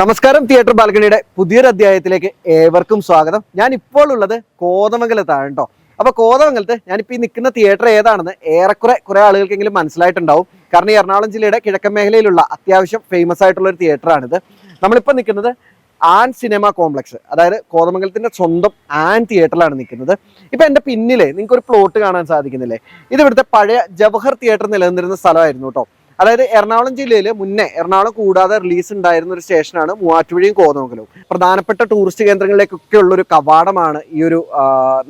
നമസ്കാരം തിയേറ്റർ ബാൽക്കണിയുടെ പുതിയൊരു അധ്യായത്തിലേക്ക് ഏവർക്കും സ്വാഗതം. ഞാൻ ഇപ്പോൾ ഉള്ളത് കോതമംഗലത്താണ് കേട്ടോ അപ്പൊ കോതമംഗലത്ത് ഞാനിപ്പോ ഈ നിൽക്കുന്ന തിയേറ്റർ ഏതാണെന്ന് ഏറെക്കുറെ കുറെ ആളുകൾക്കെങ്കിലും മനസ്സിലായിട്ടുണ്ടാവും. കാരണം എറണാകുളം ജില്ലയുടെ കിഴക്കൻ മേഖലയിലുള്ള അത്യാവശ്യം ഫേമസ് ആയിട്ടുള്ള ഒരു തിയേറ്ററാണിത്. നമ്മളിപ്പോൾ നിൽക്കുന്നത് ആൻ സിനിമ കോംപ്ലക്സ് അതായത് കോതമംഗലത്തിന്റെ സ്വന്തം ആൻ തിയേറ്ററിലാണ് നിൽക്കുന്നത്. ഇപ്പൊ എന്റെ പിന്നിലെ നിങ്ങൾക്ക് ഒരു പ്ലോട്ട് കാണാൻ സാധിക്കുന്നില്ലേ? ഇത് ഇവിടുത്തെ പഴയ ജവഹർ തിയേറ്റർ നിലനിന്നിരുന്ന സ്ഥലമായിരുന്നു കേട്ടോ അതായത് എറണാകുളം ജില്ലയിൽ മുന്നേ എറണാകുളം കൂടാതെ റിലീസ് ഉണ്ടായിരുന്ന ഒരു സ്റ്റേഷനാണ് മൂവാറ്റുപുഴയും കോതമംഗലവും. പ്രധാനപ്പെട്ട ടൂറിസ്റ്റ് കേന്ദ്രങ്ങളിലേക്കൊക്കെ ഉള്ളൊരു കവാടമാണ് ഈ ഒരു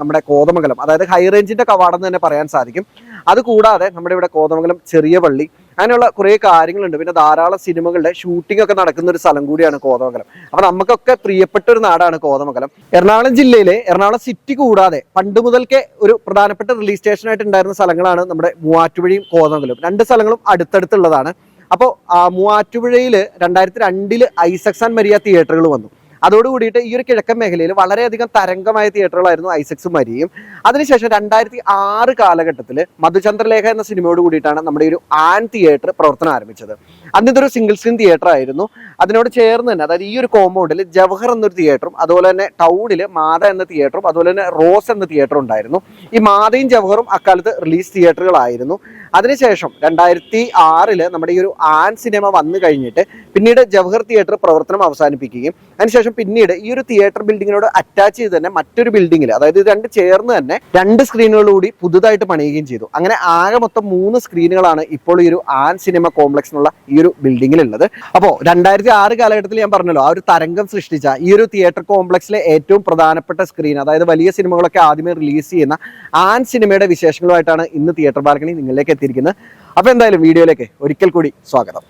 നമ്മുടെ കോതമംഗലം. അതായത് ഹൈ റേഞ്ചിന്റെ കവാടം എന്ന് തന്നെ പറയാൻ സാധിക്കും. അത് കൂടാതെ നമ്മുടെ ഇവിടെ കോതമംഗലം ചെറിയ പള്ളി അങ്ങനെയുള്ള കുറേ കാര്യങ്ങളുണ്ട്. പിന്നെ ധാരാളം സിനിമകളുടെ ഷൂട്ടിംഗ് ഒക്കെ നടക്കുന്ന ഒരു സ്ഥലം കൂടിയാണ് കോതമംഗലം. അപ്പൊ നമുക്കൊക്കെ പ്രിയപ്പെട്ട ഒരു നാടാണ് കോതമംഗലം. എറണാകുളം ജില്ലയിലെ എറണാകുളം സിറ്റി കൂടാതെ പണ്ട് മുതൽക്കേ ഒരു പ്രധാനപ്പെട്ട റിലീസ് സ്റ്റേഷനായിട്ട് ഉണ്ടായിരുന്ന സ്ഥലങ്ങളാണ് നമ്മുടെ മൂവാറ്റുപുഴയും കോതമംഗലവും. രണ്ട് സ്ഥലങ്ങളും അടുത്തടുത്തുള്ളതാണ്. അപ്പോൾ മൂവാറ്റുപുഴയിൽ രണ്ടായിരത്തി രണ്ടിൽ ഐസക്സ് ആൻഡ് മരിയ തിയേറ്ററുകൾ വന്നു. അതോടുകൂടിയിട്ട് ഈ ഒരു കിഴക്കൻ മേഖലയിൽ വളരെയധികം തരംഗമായ തിയേറ്ററുകളായിരുന്നു ഐസക്സും മരിയും അതിനുശേഷം രണ്ടായിരത്തി ആറ് കാലഘട്ടത്തിൽ മധുചന്ദ്രലേഖ എന്ന സിനിമയോട് കൂടിയിട്ടാണ് നമ്മുടെ ഒരു ആൻ തിയേറ്റർ പ്രവർത്തനം ആരംഭിച്ചത്. അന്ന് ഇതൊരു സിംഗിൾ സ്ക്രീൻ തിയേറ്റർ ആയിരുന്നു. അതിനോട് ചേർന്ന് തന്നെ അതായത് ഈ ഒരു കോമ്പൗണ്ടിൽ ജവഹർ എന്നൊരു തിയേറ്ററും അതുപോലെ തന്നെ ടൗണിൽ മാത എന്ന തിയേറ്ററും അതുപോലെ തന്നെ റോസ് എന്ന തിയേറ്ററും ഉണ്ടായിരുന്നു. ഈ മാതയും ജവഹറും അക്കാലത്ത് റിലീസ് തിയേറ്ററുകളായിരുന്നു അതിനുശേഷം രണ്ടായിരത്തി ആറിൽ നമ്മുടെ ഈ ഒരു ആൻ സിനിമ വന്നു കഴിഞ്ഞിട്ട് പിന്നീട് ജവഹർ തിയേറ്റർ പ്രവർത്തനം അവസാനിപ്പിക്കുകയും അതിനുശേഷം പിന്നീട് ഈ ഒരു തിയേറ്റർ ബിൽഡിങ്ങിനോട് അറ്റാച്ച് ചെയ്ത് തന്നെ മറ്റൊരു ബിൽഡിങ്ങിൽ അതായത് ഇത് രണ്ട് ചേർന്ന് തന്നെ രണ്ട് സ്ക്രീനുകളോടുകൂടി പുതുതായിട്ട് പണിയുകയും ചെയ്തു. അങ്ങനെ ആകെ മൊത്തം മൂന്ന് സ്ക്രീനുകളാണ് ഇപ്പോൾ ഈ ഒരു ആൻ സിനിമ കോംപ്ലക്സ് എന്നുള്ള ഈ ഒരു ബിൽഡിങ്ങിൽ ഉള്ളത് അപ്പോൾ രണ്ടായിരത്തി ആറ് കാലഘട്ടത്തിൽ ഞാൻ പറഞ്ഞല്ലോ ആ ഒരു തരംഗം സൃഷ്ടിച്ച ഈ ഒരു തിയേറ്റർ കോംപ്ലക്സിലെ ഏറ്റവും പ്രധാനപ്പെട്ട സ്ക്രീൻ അതായത് വലിയ സിനിമകളൊക്കെ ആദ്യമേ റിലീസ് ചെയ്യുന്ന ആൻ സിനിമയുടെ വിശേഷങ്ങളുമായിട്ടാണ് ഇന്ന് തിയേറ്റർ ബാൽക്കണി നിങ്ങളിലേക്ക് എത്തിയിരിക്കുന്നത്. അപ്പോൾ എന്തായാലും വീഡിയോയിലേക്ക് ഒരിക്കൽ കൂടി സ്വാഗതം.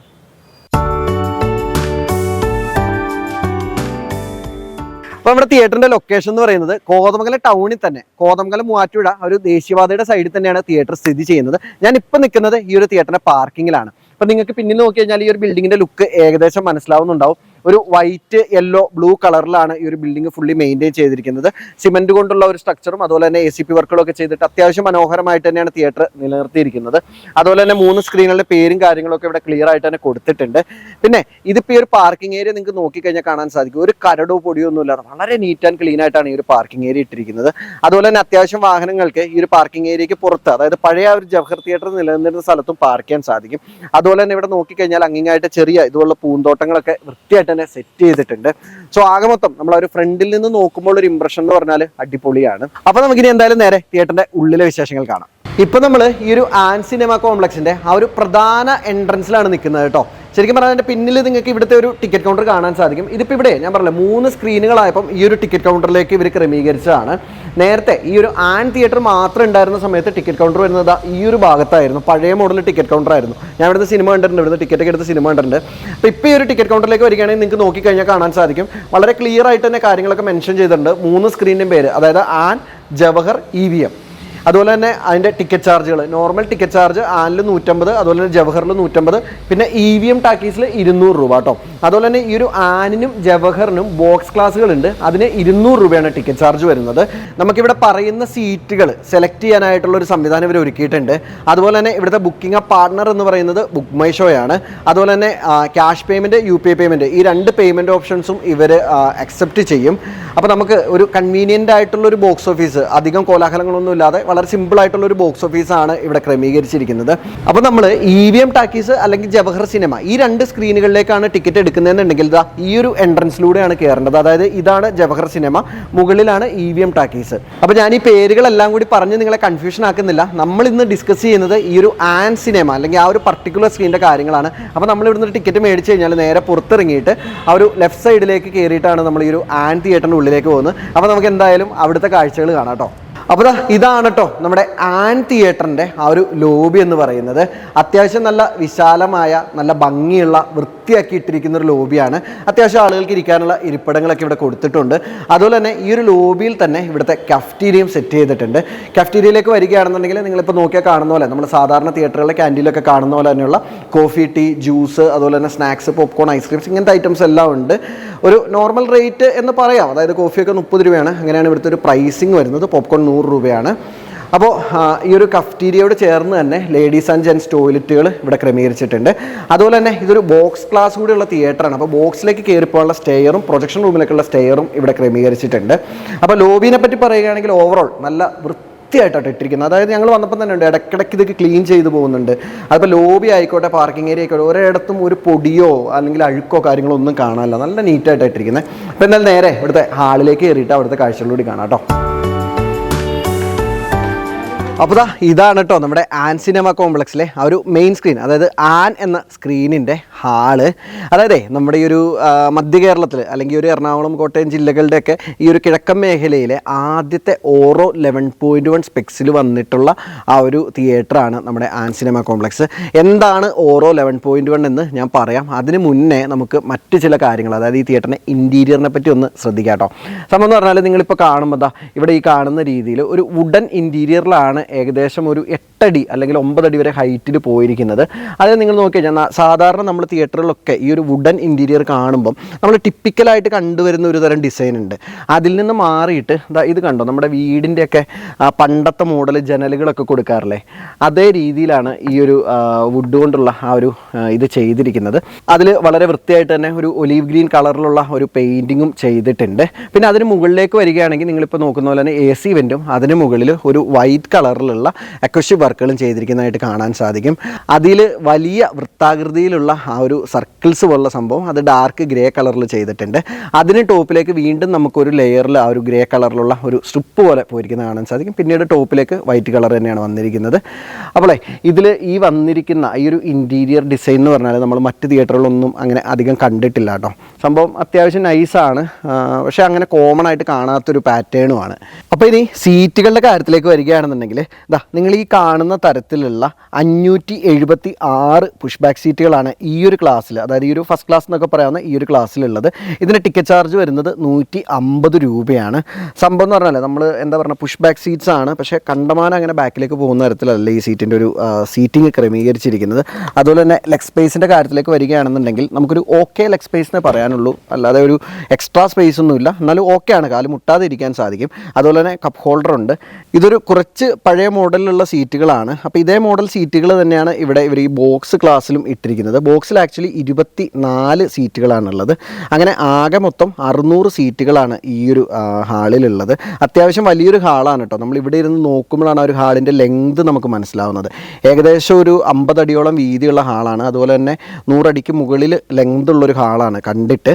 അപ്പൊ നമ്മുടെ തിയേറ്ററിന്റെ ലൊക്കേഷൻ എന്ന് പറയുന്നത് കോതമംഗലം ടൗണിൽ തന്നെ. കോതമംഗലം മൂവാറ്റുപുഴ ഒരു ദേശീയപാതയുടെ സൈഡിൽ തന്നെയാണ് തിയേറ്റർ സ്ഥിതി ചെയ്യുന്നത്. ഞാൻ ഇപ്പൊ നിൽക്കുന്നത് ഈ ഒരു തിയേറ്ററിന്റെ പാർക്കിങ്ങിലാണ് അപ്പൊ നിങ്ങൾക്ക് പിന്നിൽ നോക്കി കഴിഞ്ഞാൽ ഈ ഒരു ബിൽഡിങ്ങിന്റെ ലുക്ക് ഏകദേശം മനസ്സിലാവുന്നുണ്ടാവും. ഒരു വൈറ്റ് യെല്ലോ ബ്ലൂ കളറിലാണ് ഈ ഒരു ബിൽഡിംഗ് ഫുള്ളി മെയിന്റെയിൻ ചെയ്തിരിക്കുന്നത്. സിമെന്റ് കൊണ്ടുള്ള ഒരു സ്ട്രക്ചറും അതുപോലെ തന്നെ എ സി പി വർക്കുകളൊക്കെ ചെയ്തിട്ട് അത്യാവശ്യം മനോഹരമായിട്ട് തന്നെയാണ് തിയേറ്റർ നിലനിർത്തിയിരിക്കുന്നത്. അതുപോലെ തന്നെ മൂന്ന് സ്ക്രീനുകളുടെ പേരും കാര്യങ്ങളൊക്കെ ഇവിടെ ക്ലിയർ ആയിട്ട് തന്നെ കൊടുത്തിട്ടുണ്ട്. പിന്നെ ഇതിപ്പോൾ ഈ ഒരു പാർക്കിംഗ് ഏരിയ നിങ്ങൾക്ക് നോക്കിക്കഴിഞ്ഞാൽ കാണാൻ സാധിക്കും. ഒരു കരടോ പൊടിയോ ഒന്നും ഇല്ലാതെ വളരെ നീറ്റ് ആൻഡ് ക്ലീൻ ആയിട്ടാണ് ഈ ഒരു പാർക്കിംഗ് ഏരിയ ഇട്ടിരിക്കുന്നത്. അതുപോലെ തന്നെ അത്യാവശ്യം വാഹനങ്ങൾക്ക് ഈ ഒരു പാർക്കിംഗ് ഏരിയയ്ക്ക് പുറത്ത് അതായത് പഴയ ഒരു ജവഹർ തിയേറ്റർ നിലനിന്നിരുന്ന സ്ഥലത്തും പാർക്ക് ചെയ്യാൻ സാധിക്കും. അതുപോലെ തന്നെ ഇവിടെ നോക്കിക്കഴിഞ്ഞാൽ അങ്ങിങ്ങായിട്ട് ചെറിയ ഇതുപോലുള്ള പൂന്തോട്ടങ്ങളൊക്കെ വൃത്തിയായിട്ട് തന്നെ സെറ്റ് ചെയ്തിട്ടുണ്ട്. സോ ആകെ മൊത്തം നമ്മൾ ഒരു ഫ്രണ്ടിൽ നിന്ന് നോക്കുമ്പോൾ ഒരു ഇംപ്രഷൻ എന്ന് പറഞ്ഞാൽ അടിപൊളിയാണ്. അപ്പൊ നമുക്കിനി എന്തായാലും നേരെ തിയേറ്ററിന്റെ ഉള്ളിലെ വിശേഷങ്ങൾ കാണാം. ഇപ്പൊ നമ്മൾ ഈ ഒരു ആൻ സിനിമ കോംപ്ലക്സിന്റെ ആ ഒരു പ്രധാന എൻട്രൻസിലാണ് നിൽക്കുന്നത് കേട്ടോ. ശരിക്കും പറഞ്ഞാൽ അതിന്റെ പിന്നിൽ നിങ്ങൾക്ക് ഇവിടുത്തെ ഒരു ടിക്കറ്റ് കൗണ്ടർ കാണാൻ സാധിക്കും. ഇതിപ്പോൾ ഇവിടെ ഞാൻ പറഞ്ഞില്ല മൂന്ന് സ്ക്രീനുകളായപ്പം ഈ ഒരു ടിക്കറ്റ് കൗണ്ടറിലേക്ക് ഇവർ ക്രമീകരിച്ചതാണ്. നേരത്തെ ഈ ഒരു ആൻ തിയേറ്റർ മാത്രം ഉണ്ടായിരുന്ന സമയത്ത് ടിക്കറ്റ് കൗണ്ടർ വരുന്നത് ഈ ഒരു ഭാഗത്തായിരുന്നു. പഴയ മോഡൽ ടിക്കറ്റ് കൗണ്ടർ ആയിരുന്നു. ഞാൻ ഇവിടുത്തെ സിനിമ കണ്ടിട്ടുണ്ട് ഇവിടുത്തെ ടിക്കറ്റ് എടുത്ത് സിനിമ കണ്ടിട്ടുണ്ട്. അപ്പോൾ ഇപ്പോൾ ഈ ഒരു ടിക്കറ്റ് കൗണ്ടറിലേക്ക് വരികയാണെങ്കിൽ നിങ്ങൾക്ക് നോക്കിക്കഴിഞ്ഞാൽ കാണാൻ സാധിക്കും. വളരെ ക്ലിയർ ആയിട്ട് തന്നെ കാര്യങ്ങളൊക്കെ മെൻഷൻ ചെയ്തിട്ടുണ്ട്. മൂന്ന് സ്ക്രീനിന്റെ പേര് അതായത് ആൻ ജവഹർ ഇ വി എം. അതുപോലെ തന്നെ അതിന്റെ ടിക്കറ്റ് ചാർജുകൾ നോർമൽ ടിക്കറ്റ് ചാർജ് ആനിൽ നൂറ്റമ്പത് അതുപോലെ തന്നെ ജവഹറിൽ നൂറ്റമ്പത് പിന്നെ ഇ വി എം ടാക്കീസിൽ ഇരുന്നൂറ് രൂപ കേട്ടോ അതുപോലെ തന്നെ ഈ ഒരു ആനിനും ജവഹറിനും ബോക്സ് ക്ലാസ്സുകളുണ്ട് അതിന് ഇരുന്നൂറ് രൂപയാണ് ടിക്കറ്റ് ചാർജ് വരുന്നത്. നമുക്കിവിടെ പറയുന്ന സീറ്റുകൾ സെലക്ട് ചെയ്യാനായിട്ടുള്ള ഒരു സംവിധാനം ഇവർ ഒരുക്കിയിട്ടുണ്ട്. അതുപോലെ തന്നെ ഇവിടുത്തെ ബുക്കിംഗ് പാർട്ണർ എന്ന് പറയുന്നത് ബുക്ക് മൈ ഷോ ആണ്. അതുപോലെ തന്നെ cash payment U P I payment ഈ രണ്ട് പേയ്മെന്റ് ഓപ്ഷൻസും ഇവർ അക്സെപ്റ്റ് ചെയ്യും. അപ്പോൾ നമുക്ക് ഒരു കൺവീനിയന്റ് ആയിട്ടുള്ള ഒരു ബോക്സ് ഓഫീസ് അധികം കോലാഹലങ്ങളൊന്നും ഇല്ലാതെ വളരെ സിമ്പിൾ ആയിട്ടുള്ള ഒരു ബോക്സ് ഓഫീസാണ് ഇവിടെ ക്രമീകരിച്ചിരിക്കുന്നത്. അപ്പോൾ നമ്മൾ ഇ വി എം ടാക്കീസ് അല്ലെങ്കിൽ ജവഹർ സിനിമ ഈ രണ്ട് സ്ക്രീനുകളിലേക്കാണ് ടിക്കറ്റ് എടുക്കുന്നതെന്നുണ്ടെങ്കിൽ ദാ ഈ ഒരു എൻട്രൻസിലൂടെയാണ് കയറേണ്ടത് അതായത് ഇതാണ് ജവഹർ സിനിമ മുകളിലാണ് ഇ വി എം ടാക്കീസ് അപ്പോൾ ഞാൻ ഈ പേരുകളെല്ലാം കൂടി പറഞ്ഞ് നിങ്ങളെ കൺഫ്യൂഷൻ ആക്കുന്നില്ല. നമ്മൾ ഇന്ന് ഡിസ്കസ് ചെയ്യുന്നത് ഈ ഒരു ആൻ സിനിമ അല്ലെങ്കിൽ ആ ഒരു പർട്ടിക്കുലർ സ്ക്രീനിന്റെ കാര്യങ്ങളാണ്. അപ്പോൾ നമ്മൾ ഇവിടുന്ന് ടിക്കറ്റ് മേടിച്ച് കഴിഞ്ഞാൽ നേരെ പുറത്തിറങ്ങിയിട്ട് ആ ഒരു ലെഫ്റ്റ് സൈഡിലേക്ക് കയറിയിട്ടാണ് നമ്മൾ ഈ ഒരു ആൻ തിയേറ്ററിന്റെ ഉള്ളിലേക്ക് പോകുന്നത് അപ്പോൾ നമുക്ക് എന്തായാലും അവിടുത്തെ കാഴ്ചകൾ കാണാം കേട്ടോ. അപ്പോൾ ഇതാണ് കേട്ടോ നമ്മുടെ ആൻ തിയേറ്ററിന്റെ ആ ഒരു ലോബി എന്ന് പറയുന്നത്. അത്യാവശ്യം നല്ല വിശാലമായ നല്ല ഭംഗിയുള്ള വൃത്തിയാക്കി ഇട്ടിരിക്കുന്ന ഒരു ലോബിയാണ്. അത്യാവശ്യം ആളുകൾക്ക് ഇരിക്കാനുള്ള ഇരിപ്പിടങ്ങളൊക്കെ ഇവിടെ കൊടുത്തിട്ടുണ്ട്. അതുപോലെ തന്നെ ഈ ഒരു ലോബിയിൽ തന്നെ ഇവിടുത്തെ കഫ്റ്റീരിയം സെറ്റ് ചെയ്തിട്ടുണ്ട്. കഫ്റ്റീരിയയിലേക്ക് വരികയാണെന്നുണ്ടെങ്കിൽ നിങ്ങളിപ്പോൾ നോക്കിയാൽ കാണുന്ന പോലെ നമ്മൾ സാധാരണ തിയേറ്ററുകളിലെ ക്യാന്റീനിലൊക്കെ കാണുന്ന പോലെ തന്നെയുള്ള കോഫി ടീ ജ്യൂസ് അതുപോലെ തന്നെ സ്നാക്സ് പോപ്കോൺ ഐസ്ക്രീംസ് ഇങ്ങനത്തെ ഐറ്റംസ് എല്ലാം ഉണ്ട്. ഒരു നോർമൽ റേറ്റ് എന്ന് പറയാം. അതായത് കോഫിയൊക്കെ മുപ്പത് രൂപയാണ്. അങ്ങനെയാണ് ഇവിടുത്തെ ഒരു പ്രൈസിങ് വരുന്നത്. പോപ്കോൺ നൂറ് രൂപയാണ്. അപ്പോൾ ഈ ഒരു കഫ്റ്റീരിയയോട് ചേർന്ന് തന്നെ ലേഡീസ് ആൻഡ് ജെൻസ് ടോയ്ലറ്റുകൾ ഇവിടെ ക്രമീകരിച്ചിട്ടുണ്ട്. അതുപോലെ തന്നെ ഇതൊരു ബോക്സ് ക്ലാസ് കൂടിയുള്ള തിയേറ്ററാണ് അപ്പോൾ ബോക്സിലേക്ക് കയറിപ്പോകാനുള്ള സ്റ്റെയറും പ്രൊജക്ഷൻ റൂമിലേക്കുള്ള സ്റ്റെയറും ഇവിടെ ക്രമീകരിച്ചിട്ടുണ്ട്. അപ്പോൾ ലോബിനെ പറ്റി പറയുകയാണെങ്കിൽ ഓവറോൾ നല്ല വൃത്തിയായിട്ടാണ് ഇട്ടിരിക്കുന്നത്. അതായത് ഞങ്ങൾ വന്നപ്പോൾ തന്നെ ഉണ്ട് ഇടയ്ക്കിടയ്ക്ക് ഇതൊക്കെ ക്ലീൻ ചെയ്ത് പോകുന്നുണ്ട്. അതിപ്പോൾ ലോബി ആയിക്കോട്ടെ പാർക്കിംഗ് ഏരിയ ആയിക്കോട്ടെ ഒരിടത്തും ഒരു പൊടിയോ അല്ലെങ്കിൽ അഴുക്കോ കാര്യങ്ങളോ ഒന്നും കാണാനില്ല. നല്ല നീറ്റായിട്ടാണ് ഇട്ടിരിക്കുന്നത്. അപ്പോൾ എന്നാൽ നേരെ ഇവിടുത്തെ ഹാളിലേക്ക് കയറിയിട്ട് അവിടുത്തെ കാഴ്ചകളിലൂടെ കാണാം കേട്ടോ. അപ്പോൾ ദാ ഇതാണ് കേട്ടോ നമ്മുടെ ആൻ സിനിമ കോംപ്ലക്സിലെ ആ ഒരു മെയിൻ സ്ക്രീൻ അതായത് ആൻ എന്ന സ്ക്രീനിന്റെ ഹാൾ. അതായത് നമ്മുടെ ഈ ഒരു മധ്യ കേരളത്തിൽ അല്ലെങ്കിൽ ഒരു എറണാകുളം കോട്ടയം ജില്ലകളുടെയൊക്കെ ഈ ഒരു കിഴക്കൻ മേഖലയിലെ ആദ്യത്തെ ഓറോ ലെവൻ പോയിന്റ് വൺ സ്പെക്സിൽ വന്നിട്ടുള്ള ആ ഒരു തിയേറ്ററാണ് നമ്മുടെ ആൻ സിനിമ കോംപ്ലക്സ്. എന്താണ് ഓറോ ലെവൻ പോയിന്റ് വൺ എന്ന് ഞാൻ പറയാം. അതിന് മുന്നേ നമുക്ക് മറ്റ് ചില കാര്യങ്ങൾ അതായത് ഈ തിയേറ്ററിന്റെ ഇന്റീരിയറിനെ പറ്റി ഒന്ന് ശ്രദ്ധിക്കാം കേട്ടോ സംഭവം എന്ന് പറഞ്ഞാൽ നിങ്ങളിപ്പോൾ കാണുമ്പോൾ ഇവിടെ ഈ കാണുന്ന രീതിയിൽ ഒരു വുഡൻ ഇന്റീരിയറിലാണ് ഏകദേശം ഒരു എട്ടടി അല്ലെങ്കിൽ ഒമ്പതടി വരെ ഹൈറ്റിൽ പോയിരിക്കുന്നത്. അത് നിങ്ങൾ നോക്കി കഴിഞ്ഞാൽ സാധാരണ നമ്മൾ തിയേറ്ററിലൊക്കെ ഈ ഒരു വുഡൻ ഇന്റീരിയർ കാണുമ്പം നമ്മൾ ടിപ്പിക്കലായിട്ട് കണ്ടുവരുന്ന ഒരു തരം ഡിസൈൻ ഉണ്ട്. അതിൽ നിന്ന് മാറിയിട്ട് ഇത് കണ്ടോ? നമ്മുടെ വീടിന്റെയൊക്കെ പണ്ടത്തെ മോഡൽ ജനലുകളൊക്കെ കൊടുക്കാറില്ലേ? അതേ രീതിയിലാണ് ഈ ഒരു വുഡ് കൊണ്ടുള്ള ആ ഒരു ഇത് ചെയ്തിരിക്കുന്നത്. അതിൽ വളരെ വൃത്തിയായിട്ട് തന്നെ ഒരു ഒലീവ് ഗ്രീൻ കളറിലുള്ള ഒരു പെയിന്റിങ്ങും ചെയ്തിട്ടുണ്ട്. പിന്നെ അതിന് മുകളിലേക്ക് വരികയാണെങ്കിൽ നിങ്ങളിപ്പോൾ നോക്കുന്ന പോലെ തന്നെ എ സി വെന്റും അതിന് മുകളിൽ ഒരു വൈറ്റ് കളറിലുള്ള അക്വഷി വർക്കുകളും ചെയ്തിരിക്കുന്നതായിട്ട് കാണാൻ സാധിക്കും. അതിൽ വലിയ വൃത്താകൃതിയിലുള്ള ആ ഒരു സർക്കിൾസ് പോലുള്ള സംഭവം അത് ഡാർക്ക് ഗ്രേ കളറിൽ ചെയ്തിട്ടുണ്ട്. അതിന് ടോപ്പിലേക്ക് വീണ്ടും നമുക്കൊരു ലെയറിൽ ആ ഒരു ഗ്രേ കളറിലുള്ള ഒരു സ്ട്രിപ്പ് പോലെ പോയിരിക്കുന്നത് കാണാൻ സാധിക്കും. പിന്നീട് ടോപ്പിലേക്ക് വൈറ്റ് കളർ തന്നെയാണ് വന്നിരിക്കുന്നത്. അപ്പോളേ ഇതിൽ ഈ വന്നിരിക്കുന്ന ഈ ഒരു ഇന്റീരിയർ ഡിസൈൻ എന്ന് പറഞ്ഞാൽ നമ്മൾ മറ്റ് തിയേറ്ററുകളൊന്നും അങ്ങനെ അധികം കണ്ടിട്ടില്ല കേട്ടോ. സംഭവം അത്യാവശ്യം നൈസാണ്. പക്ഷേ അങ്ങനെ കോമൺ ആയിട്ട് കാണാത്തൊരു പാറ്റേണുമാണ് അപ്പോൾ ഇനി സീറ്റുകളുടെ കാര്യത്തിലേക്ക് വരികയാണെന്നുണ്ടെങ്കിൽ ദാ നിങ്ങൾ ഈ കാണുന്ന തരത്തിലുള്ള അഞ്ഞൂറ്റി എഴുപത്തി ആറ് പുഷ് ബാക്ക് സീറ്റുകളാണ് ഈ ഒരു ക്ലാസ്സിൽ അതായത് ഈ ഒരു ഫസ്റ്റ് ക്ലാസ് എന്നൊക്കെ പറയാവുന്ന ഈ ഒരു ക്ലാസ്സിലുള്ളത് ഇതിന് ടിക്കറ്റ് ചാർജ് വരുന്നത് നൂറ്റി അമ്പത് രൂപയാണ്. സംഭവം എന്ന് പറഞ്ഞാൽ നമ്മൾ എന്താ പറയുക പുഷ് ബാക്ക് സീറ്റ്സ് ആണ്. പക്ഷേ കണ്ടമാനം അങ്ങനെ ബാക്കിലേക്ക് പോകുന്ന തരത്തിലല്ല ഈ സീറ്റിന്റെ ഒരു സീറ്റിംഗ് ക്രമീകരിച്ചിരിക്കുന്നത്. അതുപോലെ തന്നെ ലെഗ് സ്പേസിന്റെ കാര്യത്തിലേക്ക് വരികയാണെന്നുണ്ടെങ്കിൽ നമുക്കൊരു ഓക്കെ ലെഗ് സ്പേസിനെ പറയാനുള്ളൂ. അല്ലാതെ ഒരു എക്സ്ട്രാ സ്പേസ് ഒന്നുമില്ല. എന്നാലും ഓക്കെ ആണ്. കാൽ മുട്ടാതെ ഇരിക്കാൻ സാധിക്കും. അതുപോലെ തന്നെ കപ്പ് ഹോൾഡർ ഉണ്ട്. ഇതൊരു കുറച്ച് പഴയ മോഡലിലുള്ള സീറ്റുകളാണ്. അപ്പോൾ ഇതേ മോഡൽ സീറ്റുകൾ തന്നെയാണ് ഇവിടെ ഇവർ ഈ ബോക്സ് ക്ലാസ്സിലും ഇട്ടിരിക്കുന്നത്. ബോക്സിൽ ആക്ച്വലി ഇരുപത്തി നാല് സീറ്റുകളാണുള്ളത്. അങ്ങനെ ആകെ മൊത്തം അറുന്നൂറ് സീറ്റുകളാണ് ഈ ഒരു ഹാളിലുള്ളത്. അത്യാവശ്യം വലിയൊരു ഹാളാണ് കേട്ടോ നമ്മൾ ഇവിടെ ഇരുന്ന് നോക്കുമ്പോഴാണ് ഒരു ഹാളിന്റെ ലെങ്ത് നമുക്ക് മനസ്സിലാവുന്നത്. ഏകദേശം ഒരു അമ്പതടിയോളം വീതിയുള്ള ഹാളാണ്. അതുപോലെ തന്നെ നൂറടിക്ക് മുകളിൽ ലെങ്ത് ഉള്ളൊരു ഹാളാണ് കണ്ടിട്ട്.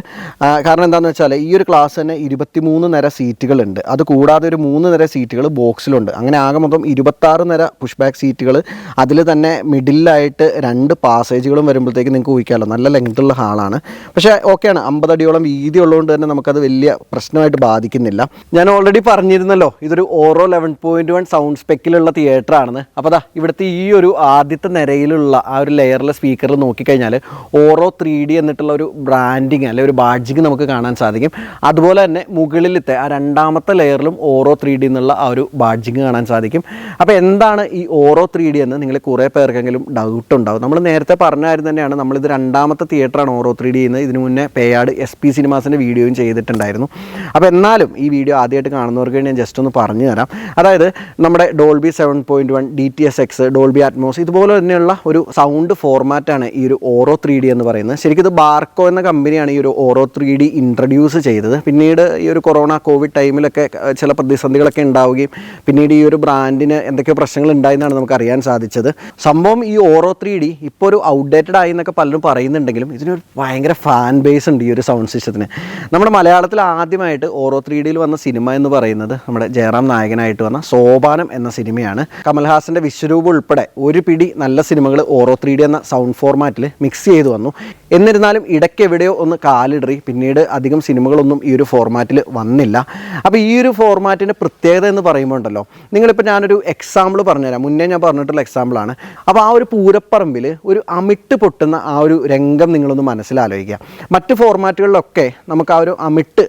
കാരണം എന്താണെന്ന് വെച്ചാൽ ഈ ഒരു ക്ലാസ് തന്നെ ഇരുപത്തിമൂന്ന് നിര സീറ്റുകളുണ്ട്. അത് കൂടാതെ ഒരു മൂന്ന് നിര സീറ്റുകൾ ബോക്സിലുണ്ട്. അങ്ങനെ ആകെ മൊത്തം ഇരുപത്താറ് നിര പുഷ് ബാക്ക് സീറ്റുകൾ അതിൽ തന്നെ മിഡിലായിട്ട് രണ്ട് പാസേജുകളും വരുമ്പോഴത്തേക്ക് നിങ്ങൾക്ക് ഊഹിക്കാമല്ലോ നല്ല ലെങ്ത്തുള്ള ഹാളാണ്. പക്ഷേ ഓക്കെയാണ് അമ്പതടിയോളം വീതി ഉള്ളതുകൊണ്ട് തന്നെ നമുക്കത് വലിയ പ്രശ്നമായിട്ട് ബാധിക്കുന്നില്ല. ഞാൻ ഓൾറെഡി പറഞ്ഞിരുന്നല്ലോ ഇതൊരു Auro eleven point one sound സ്പെക്കിലുള്ള theatre ആണെന്ന്. അപ്പോൾ അതാ ഇവിടുത്തെ ഈ ഒരു ആദ്യത്തെ നിരയിലുള്ള ആ ഒരു ലെയറിലെ സ്പീക്കറിൽ നോക്കിക്കഴിഞ്ഞാൽ ഓറോ ത്രീ ഡി എന്നിട്ടുള്ള ഒരു ബ്രാൻഡിങ് അല്ലെങ്കിൽ ഒരു ബാഡ്ജിങ് നമുക്ക് കാണാൻ സാധിക്കും. അതുപോലെ തന്നെ മുകളിലത്തെ ആ രണ്ടാമത്തെ ലെയറിലും ഓറോ ത്രീ ഡി എന്നുള്ള ആ ഒരു ബാഡ്ജിങ് കാണാൻ സാധിക്കും. അപ്പോൾ എന്താണ് ഈ ഓറോ ത്രീ ഡി എന്ന് നിങ്ങൾ കുറേ പേർക്കെങ്കിലും ഡൗട്ട് ഉണ്ടാവും. നമ്മൾ നേരത്തെ പറഞ്ഞ കാര്യം തന്നെയാണ്. നമ്മളിത് രണ്ടാമത്തെ തിയേറ്ററാണ് ഓറോ ത്രീ ഡി ചെയ്യുന്നത്. ഇതിനു മുന്നേ പേയാട് എസ് പി സിനിമാസിന്റെ വീഡിയോയും ചെയ്തിട്ടുണ്ടായിരുന്നു. അപ്പോൾ എന്നാലും ഈ വീഡിയോ ആദ്യമായിട്ട് കാണുന്നവർക്ക് വേണ്ടി ഞാൻ ജസ്റ്റ് ഒന്ന് പറഞ്ഞു തരാം. അതായത് നമ്മുടെ Dolby seven point one D T S X Dolby Atmos ഇതുപോലെ തന്നെയുള്ള ഒരു സൗണ്ട് ഫോർമാറ്റാണ് ഈ ഒരു ഓറോ ത്രീ ഡി എന്ന് പറയുന്നത്. ശരിക്കും ഇത് ബാർക്കോ എന്ന കമ്പനിയാണ് ഈ ഒരു ഓറോ ത്രീ ഡി ഇൻട്രൊഡ്യൂസ് ചെയ്തത്. പിന്നീട് ഈ ഒരു കൊറോണ കോവിഡ് ടൈമിലൊക്കെ ചില പ്രതിസന്ധികളൊക്കെ ഉണ്ടാവുകയും പിന്നീട് ഈ ഒരു ബ്രാൻഡിന് എന്തൊക്കെയോ പ്രശ്നങ്ങൾ ഉണ്ടായെന്നാണ് നമുക്ക് അറിയാൻ സാധിച്ചത്. സംഭവം ഈ ഓറോ ത്രീ ഡി ഇപ്പോൾ ഒരു ഔട്ട്ഡേറ്റഡ് ആയി എന്നൊക്കെ പലരും പറയുന്നുണ്ടെങ്കിലും ഇതിനൊരു ഭയങ്കര ഫാൻ ബേസ് ഉണ്ട് ഈ ഒരു സൗണ്ട് സിസ്റ്റത്തിന് നമ്മുടെ മലയാളത്തിൽ ആദ്യമായിട്ട് ഓറോ ത്രീ ഡിയിൽ വന്ന സിനിമ എന്ന് പറയുന്നത് നമ്മുടെ ജയറാം നായകനായിട്ട് വന്ന സോപാനം എന്ന സിനിമയാണ്. കമൽഹാസന്റെ വിശ്വരൂപം ഉൾപ്പെടെ ഒരു പിടി നല്ല സിനിമകൾ ഓറോ ത്രീ ഡി എന്ന സൗണ്ട് ഫോർമാറ്റിൽ മിക്സ് ചെയ്തു വന്നു. എന്നിരുന്നാലും ഇടയ്ക്ക് എവിടെയോ ഒന്ന് കാലിടറി പിന്നീട് അധികം സിനിമകളൊന്നും ഈ ഒരു ഫോർമാറ്റിൽ വന്നില്ല. അപ്പോൾ ഈ ഒരു ഫോർമാറ്റിന്റെ പ്രത്യേകത എന്ന് പറയുമ്പോൾ ഉണ്ടല്ലോ നിങ്ങളിപ്പോൾ ഞാനൊരു എക്സാമ്പിൾ പറഞ്ഞുതരാം. മുന്നേ ഞാൻ പറഞ്ഞിട്ടുള്ള എക്സാമ്പിളാണ് അപ്പോൾ ആ ഒരു പൂരപ്പറമ്പിൽ ഒരു അമിട്ട് പൊട്ടുന്ന ആ ഒരു രംഗം നിങ്ങളൊന്ന് മനസ്സിലാലോചിക്കുക. മറ്റ് ഫോർമാറ്റുകളിലൊക്കെ നമുക്ക് ആ ഒരു അമിട്ട്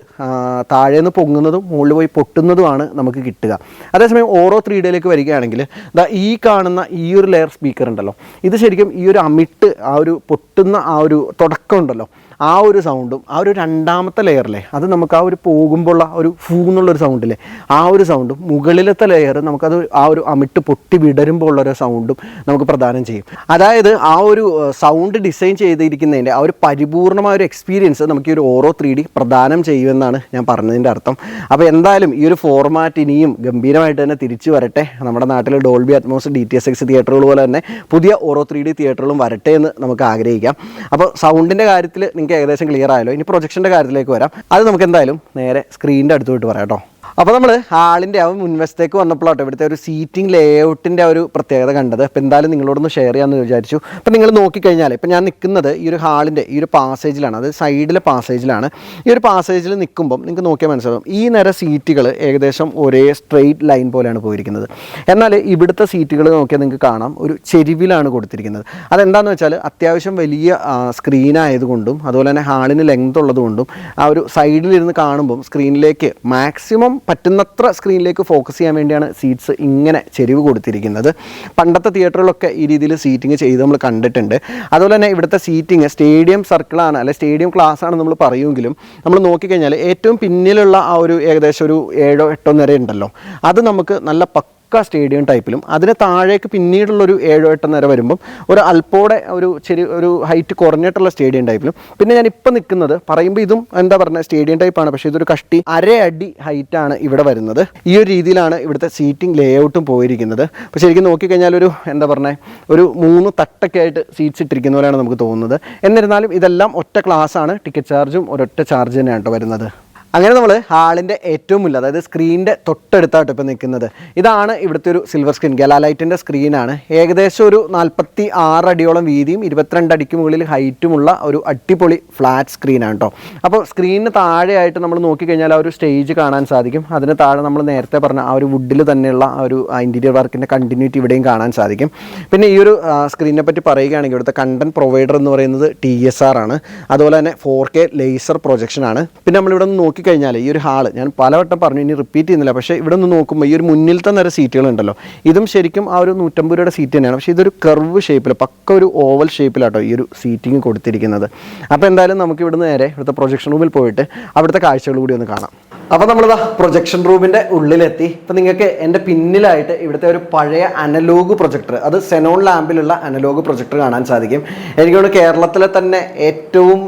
താഴേന്ന് പൊങ്ങുന്നതും മുകളിൽ പോയി പൊട്ടുന്നതുമാണ് നമുക്ക് കിട്ടുക. അതേസമയം ഓരോ ത്രീ ഡിയിലേക്ക് വരികയാണെങ്കിൽ ദാ ഈ കാണുന്ന ഈ ഒരു ലെയർ സ്പീക്കർ ഉണ്ടല്ലോ. ഇത് ശരിക്കും ഈ ഒരു അമിട്ട് ആ ഒരു പൊട്ടുന്ന ആ ഒരു തുടക്കം ഉണ്ടല്ലോ. ആ ഒരു സൗണ്ടും ആ ഒരു രണ്ടാമത്തെ ലെയറിലെ അത് നമുക്ക് ആ ഒരു പോകുമ്പോഴുള്ള ഒരു ഫൂ എന്നുള്ളൊരു സൗണ്ടില്ലേ ആ ഒരു സൗണ്ടും മുകളിലത്തെ ലെയർ നമുക്കത് ആ ഒരു അമിട്ട് പൊട്ടി വിടരുമ്പോൾ ഉള്ള ഒരു സൗണ്ടും നമുക്ക് പ്രദാനം ചെയ്യും. അതായത് ആ ഒരു സൗണ്ട് ഡിസൈൻ ചെയ്തിരിക്കുന്നതിന്റെ ആ ഒരു പരിപൂർണമായ ഒരു എക്സ്പീരിയൻസ് നമുക്ക് ഈ ഒരു ഓറോ ത്രീ ഡി പ്രദാനം ചെയ്യുമെന്നാണ് ഞാൻ പറഞ്ഞതിന്റെ അർത്ഥം. അപ്പോൾ എന്തായാലും ഈ ഒരു ഫോർമാറ്റ് ഇനിയും ഗംഭീരമായിട്ട് തന്നെ തിരിച്ചു വരട്ടെ. നമ്മുടെ നാട്ടിൽ Dolby Atmos D T S X തിയേറ്ററുകൾ പോലെ തന്നെ പുതിയ ഓറോ ത്രീ ഡി തിയേറ്ററുകളും വരട്ടെ എന്ന് നമുക്ക് ആഗ്രഹിക്കാം. അപ്പോൾ സൗണ്ടിന്റെ കാര്യത്തിൽ ഏകദേശം ക്ലിയർ ആയല്ലോ. ഇനി പ്രൊജക്ഷന്റെ കാര്യത്തിലേക്ക് വരാം. അത് നമുക്ക് എന്തായാലും നേരെ സ്ക്രീനിന്റെ അടുത്ത് വിട്ട് പറയാം കേട്ടോ. അപ്പോൾ നമ്മൾ ഹാളിന്റെ ആ മുൻവശത്തേക്ക് വന്നപ്പോഴാട്ടോ ഇവിടുത്തെ ഒരു സീറ്റിംഗ് ലേഔട്ടിന്റെ ഒരു പ്രത്യേകത കണ്ടത്. അപ്പോൾ എന്തായാലും നിങ്ങളോടൊന്ന് ഷെയർ ചെയ്യാമെന്ന് വിചാരിച്ചു. അപ്പോൾ നിങ്ങൾ നോക്കിക്കഴിഞ്ഞാൽ ഇപ്പോൾ ഞാൻ നിൽക്കുന്നത് ഈ ഒരു ഹാളിന്റെ ഈ ഒരു പാസേജിലാണ് അത് സൈഡിലെ പാസേജിലാണ് ഈ ഒരു പാസേജിൽ നിൽക്കുമ്പം നിങ്ങൾക്ക് നോക്കിയാൽ മനസ്സിലാവും. ഈ നേരെ സീറ്റുകൾ ഏകദേശം ഒരേ സ്ട്രെയിറ്റ് ലൈൻ പോലെയാണ് പോയിരിക്കുന്നത്. എന്നാൽ ഇവിടുത്തെ സീറ്റുകൾ നോക്കിയാൽ നിങ്ങൾക്ക് കാണാം. ഒരു ചെരിവിലാണ് കൊടുത്തിരിക്കുന്നത്. അതെന്താണെന്ന് വെച്ചാൽ അത്യാവശ്യം വലിയ സ്ക്രീനായതുകൊണ്ടും അതുപോലെ തന്നെ ഹാളിന് ലെങ്ത് ഉള്ളതുകൊണ്ടും ആ ഒരു സൈഡിലിരുന്ന് കാണുമ്പം സ്ക്രീനിലേക്ക് മാക്സിമം പറ്റുന്നത്ര സ്ക്രീനിലേക്ക് ഫോക്കസ് ചെയ്യാൻ വേണ്ടിയാണ് സീറ്റ്സ് ഇങ്ങനെ ചെരിവ് കൊടുത്തിരിക്കുന്നത്. പണ്ടത്തെ തിയേറ്ററുകളൊക്കെ ഈ രീതിയിൽ സീറ്റിംഗ് ചെയ്ത് നമ്മൾ കണ്ടിട്ടുണ്ട്. അതുപോലെ തന്നെ ഇവിടുത്തെ സീറ്റിംഗ് സ്റ്റേഡിയം സർക്കിളാണ് അല്ലെ സ്റ്റേഡിയം ക്ലാസ് ആണ് നമ്മൾ പറയുമെങ്കിലും നമ്മൾ നോക്കിക്കഴിഞ്ഞാൽ ഏറ്റവും പിന്നിലുള്ള ആ ഒരു ഏകദേശം ഒരു ഏഴോ എട്ടോ നിര ഉണ്ടല്ലോ അത് നമുക്ക് നല്ല പക്ക പക്ക സ്റ്റേഡിയം ടൈപ്പിലും അതിന് താഴേക്ക് പിന്നീടുള്ളൊരു ഏഴോ എട്ടോ നേരം വരുമ്പം ഒരു അല്പോടെ ഒരു ചെറിയ ഒരു ഹൈറ്റ് കുറഞ്ഞിട്ടുള്ള സ്റ്റേഡിയം ടൈപ്പിലും. പിന്നെ ഞാൻ ഇപ്പം നിൽക്കുന്നത് പറയുമ്പോൾ ഇതും എന്താ പറയുക സ്റ്റേഡിയം ടൈപ്പാണ്. പക്ഷേ ഇതൊരു കഷ്ടി അര അടി ഹൈറ്റാണ് ഇവിടെ വരുന്നത്. ഈ ഒരു രീതിയിലാണ് ഇവിടുത്തെ സീറ്റിംഗ് ലേ ഔട്ടും പോയിരിക്കുന്നത്. അപ്പോൾ ശരിക്കും നോക്കിക്കഴിഞ്ഞാൽ ഒരു എന്താ പറഞ്ഞത് ഒരു മൂന്ന് തട്ടൊക്കെ ആയിട്ട് സീറ്റ്സ് ഇട്ടിരിക്കുന്ന പോലെയാണ് നമുക്ക് തോന്നുന്നത്. എന്നിരുന്നാലും ഇതെല്ലാം ഒറ്റ ക്ലാസ്സാണ്. ടിക്കറ്റ് ചാർജും ഒരൊറ്റ ചാർജ് തന്നെയാണ് കേട്ടോ വരുന്നത്. അങ്ങനെ നമ്മൾ ഹാളിന്റെ ഏറ്റവും മുല്ല അതായത് സ്ക്രീനിന്റെ തൊട്ടടുത്തായിട്ട് ഇപ്പോൾ നിൽക്കുന്നത്. ഇതാണ് ഇവിടുത്തെ ഒരു സിൽവർ സ്ക്രീൻ ഗലാലൈറ്റിന്റെ സ്ക്രീനാണ് ഏകദേശം ഒരു നാൽപ്പത്തി ആറ് അടിയോളം വീതിയും ഇരുപത്തിരണ്ട് അടിക്ക് മുകളിൽ ഹൈറ്റുമുള്ള ഒരു അടിപൊളി ഫ്ലാറ്റ് സ്ക്രീനാണ് കേട്ടോ അപ്പോൾ സ്ക്രീനിന് താഴെയായിട്ട് നമ്മൾ നോക്കിക്കഴിഞ്ഞാൽ ആ ഒരു സ്റ്റേജ് കാണാൻ സാധിക്കും. അതിന് താഴെ നമ്മൾ നേരത്തെ പറഞ്ഞ ആ ഒരു വുഡിൽ തന്നെയുള്ള ആ ഒരു ഇന്റീരിയർ വർക്കിന്റെ കണ്ടിന്യൂറ്റി ഇവിടെയും കാണാൻ സാധിക്കും. പിന്നെ ഈ ഒരു സ്ക്രീനിനെ പറ്റി പറയുകയാണെങ്കിൽ ഇവിടുത്തെ കണ്ടന്റ് പ്രൊവൈഡർ എന്ന് പറയുന്നത് ടി എസ് ആർ ആണ്. അതുപോലെ തന്നെ ഫോർ കെ ലേസർ പ്രൊജക്ഷനാണ് പിന്നെ നമ്മളിവിടെ നിന്ന് നോക്കിക്കഴിഞ്ഞാൽ ഈ ഒരു ഹാൾ ഞാൻ പലവട്ടം പറഞ്ഞു ഇനി റിപ്പീറ്റ് ചെയ്യുന്നില്ല. പക്ഷേ ഇവിടെ നിന്ന് നോക്കുമ്പോൾ ഈ ഒരു മുന്നിലത്തെ നിര സീറ്റുകളുണ്ടല്ലോ. ഇതും ശരിക്കും ആ ഒരു നൂറ്റമ്പത് രൂപയുടെ സീറ്റ് തന്നെയാണ്. പക്ഷേ ഇതൊരു കർവ് ഷേപ്പിൽ പക്ക ഒരു ഓവൽ ഷേപ്പിലാട്ടോ ഈ ഒരു സീറ്റിംഗ് കൊടുത്തിരിക്കുന്നത്. അപ്പോൾ എന്തായാലും നമുക്ക് ഇവിടുന്ന് നേരെ ഇവിടുത്തെ പ്രൊജക്ഷൻ റൂമിൽ പോയിട്ട് അവിടുത്തെ കാഴ്ചകൾ കൂടി ഒന്ന് കാണാം. അപ്പോൾ നമ്മളിതാ പ്രൊജക്ഷൻ റൂമിന്റെ ഉള്ളിലെത്തി. ഇപ്പം നിങ്ങൾക്ക് എന്റെ പിന്നിലായിട്ട് ഇവിടുത്തെ ഒരു പഴയ അനലോഗ് പ്രൊജക്ടർ അത് സെനോൺ ലാമ്പിലുള്ള അനലോഗ് പ്രൊജക്ടർ കാണാൻ സാധിക്കും. എനിക്കോട് കേരളത്തിലെ തന്നെ ഏറ്റവും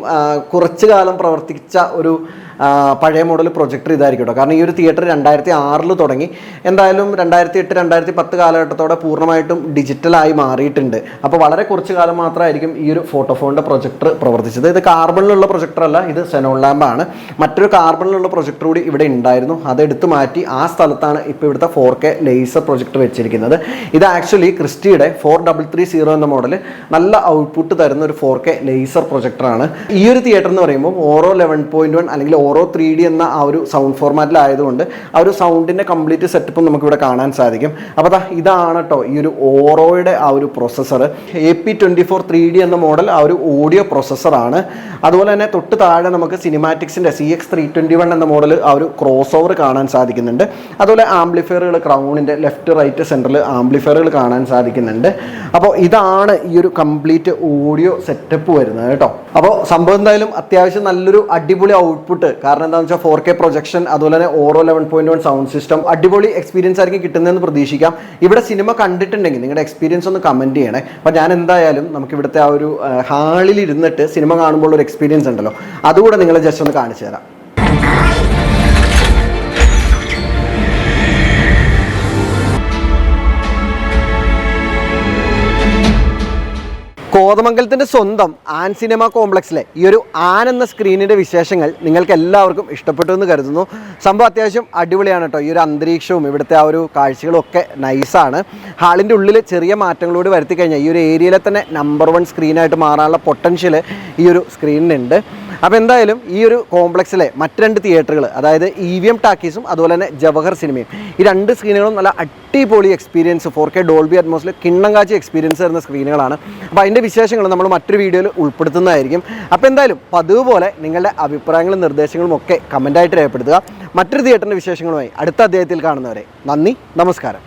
കുറച്ചു കാലം പ്രവർത്തിച്ച ഒരു പഴയ മോഡൽ പ്രൊജക്ടർ ഇതായിരിക്കും കേട്ടോ കാരണം ഈ ഒരു തിയേറ്റർ രണ്ടായിരത്തി ആറിൽ തുടങ്ങി. എന്തായാലും രണ്ടായിരത്തി എട്ട് രണ്ടായിരത്തി പത്ത് കാലഘട്ടത്തോടെ പൂർണമായിട്ടും ഡിജിറ്റലായി മാറിയിട്ടുണ്ട്. അപ്പോൾ വളരെ കുറച്ച് കാലം മാത്രമായിരിക്കും ഈ ഒരു ഫോട്ടോഫോണിന്റെ പ്രൊജക്ടർ പ്രവർത്തിച്ചത്. ഇത് കാർബണിലുള്ള പ്രൊജക്ടർ അല്ല ഇത് സെനോൺ ലാമ്പാണ് മറ്റൊരു കാർബണിലുള്ള പ്രൊജക്ടർ കൂടി ഇവിടെ ഉണ്ടായിരുന്നു. അത് എടുത്തു മാറ്റി ആ സ്ഥലത്താണ് ഇപ്പോൾ ഇവിടുത്തെ ഫോർ കെ ലേസർ പ്രൊജക്ടർ വെച്ചിരിക്കുന്നത്. ഇത് ആക്ച്വലി ക്രിസ്റ്റിയുടെ ഫോർ ഡബിൾ ത്രീ സീറോ എന്ന മോഡൽ നല്ല ഔട്ട്പുട്ട് തരുന്ന ഒരു ഫോർ കെ ലേസർ പ്രൊജക്ടറാണ് ഈ ഒരു തിയേറ്റർ എന്ന് പറയുമ്പോൾ ഓരോ ലെവൻ പോയിന്റ് വൺ അല്ലെങ്കിൽ ഓരോ ത്രീ ഡി എന്ന ആ ഒരു സൗണ്ട് ഫോർമാറ്റിലായതുകൊണ്ട് ആ ഒരു സൗണ്ടിന്റെ കംപ്ലീറ്റ് സെറ്റപ്പും നമുക്കിവിടെ കാണാൻ സാധിക്കും. അപ്പോൾ അതാ ഇതാണ് കേട്ടോ ഈ ഒരു ഓറോയുടെ ആ ഒരു processor A P twenty four three D എന്ന മോഡൽ ആ ഒരു ഓഡിയോ പ്രൊസസ്സറാണ് അതുപോലെ തന്നെ തൊട്ട് താഴെ നമുക്ക് സിനിമാറ്റിക്സിന്റെ C X three twenty one എന്ന മോഡൽ ആ ഒരു ക്രോസ് ഓവർ കാണാൻ സാധിക്കുന്നുണ്ട്. അതുപോലെ ആംപ്ലിഫയറുകൾ ക്രൗണിന്റെ ലെഫ്റ്റ് റൈറ്റ് സെന്ററിൽ ആംപ്ലിഫയറുകൾ കാണാൻ സാധിക്കുന്നുണ്ട്. അപ്പോൾ ഇതാണ് ഈ ഒരു കംപ്ലീറ്റ് ഓഡിയോ സെറ്റപ്പ് വരുന്നത് കേട്ടോ അപ്പോൾ സംഭവം എന്തായാലും അത്യാവശ്യം നല്ലൊരു അടിപൊളി ഔട്ട്പുട്ട് കാരണം എന്താണെന്ന് വെച്ചാൽ ഫോർ കെ പ്രൊജക്ഷൻ അതുപോലെ തന്നെ Auro eleven point one sound system അടിപൊളി എക്സ്പീരിയൻസ് ആയിരിക്കും കിട്ടുന്നതെന്ന് പ്രതീക്ഷിക്കാം. ഇവിടെ സിനിമ കണ്ടിട്ടുണ്ടെങ്കിൽ നിങ്ങളുടെ എക്സ്പീരിയൻസ് ഒന്ന് കമന്റ് ചെയ്യണേ. അപ്പോൾ ഞാൻ എന്തായാലും നമുക്ക് ഇവിടുത്തെ ആ ഒരു ഹാളിൽ ഇരുന്നിട്ട് സിനിമ കാണുമ്പോൾ ഒരു എക്സ്പീരിയൻസ് ഉണ്ടല്ലോ. അതുകൂടെ നിങ്ങൾ ജസ്റ്റ് ഒന്ന് കാണിച്ചു തരാം. കോതമംഗലത്തിന്റെ സ്വന്തം ആൻ സിനിമ കോംപ്ലക്സിലെ ഈ ഒരു ആൻ എന്ന സ്ക്രീനിന്റെ വിശേഷങ്ങൾ നിങ്ങൾക്ക് എല്ലാവർക്കും ഇഷ്ടപ്പെട്ടു എന്ന് കരുതുന്നു. സംഭവം അത്യാവശ്യം അടിപൊളിയാണ് കേട്ടോ. ഈ ഒരു അന്തരീക്ഷവും ഇവിടുത്തെ ആ ഒരു കാഴ്ചകളും ഒക്കെ നൈസാണ് ഹാളിന്റെ ഉള്ളിൽ ചെറിയ മാറ്റങ്ങളോട് വരുത്തി കഴിഞ്ഞാൽ ഈ ഒരു ഏരിയയിലെ തന്നെ നമ്പർ വൺ സ്ക്രീനായിട്ട് മാറാനുള്ള പൊട്ടൻഷ്യൽ ഈ ഒരു സ്ക്രീനിനുണ്ട് അപ്പോൾ എന്തായാലും ഈ ഒരു കോംപ്ലക്സിലെ മറ്റ് രണ്ട് തിയേറ്ററുകൾ അതായത് ഇ വി എം ടാക്കീസും അതുപോലെ തന്നെ ജവഹർ സിനിമയും ഈ രണ്ട് സ്ക്രീനുകളും നല്ല അടിപൊളി എക്സ്പീരിയൻസ് ഫോർ കെ ഡോൾബി കിണ്ണം കാച്ചി എക്സ്പീരിയൻസ് തരുന്ന സ്ക്രീനുകളാണ് അപ്പോൾ അതിന്റെ വിശേഷങ്ങൾ നമ്മൾ മറ്റൊരു വീഡിയോയിൽ ഉൾപ്പെടുത്തുന്നതായിരിക്കും. അപ്പോൾ എന്തായാലും പതിവ് നിങ്ങളുടെ അഭിപ്രായങ്ങളും നിർദ്ദേശങ്ങളും ഒക്കെ കമന്റായിട്ട് രേഖപ്പെടുത്തുക. മറ്റൊരു തിയേറ്ററിന്റെ വിശേഷങ്ങളുമായി അടുത്ത അദ്ദേഹത്തിൽ കാണുന്നവരെ. നന്ദി നമസ്കാരം.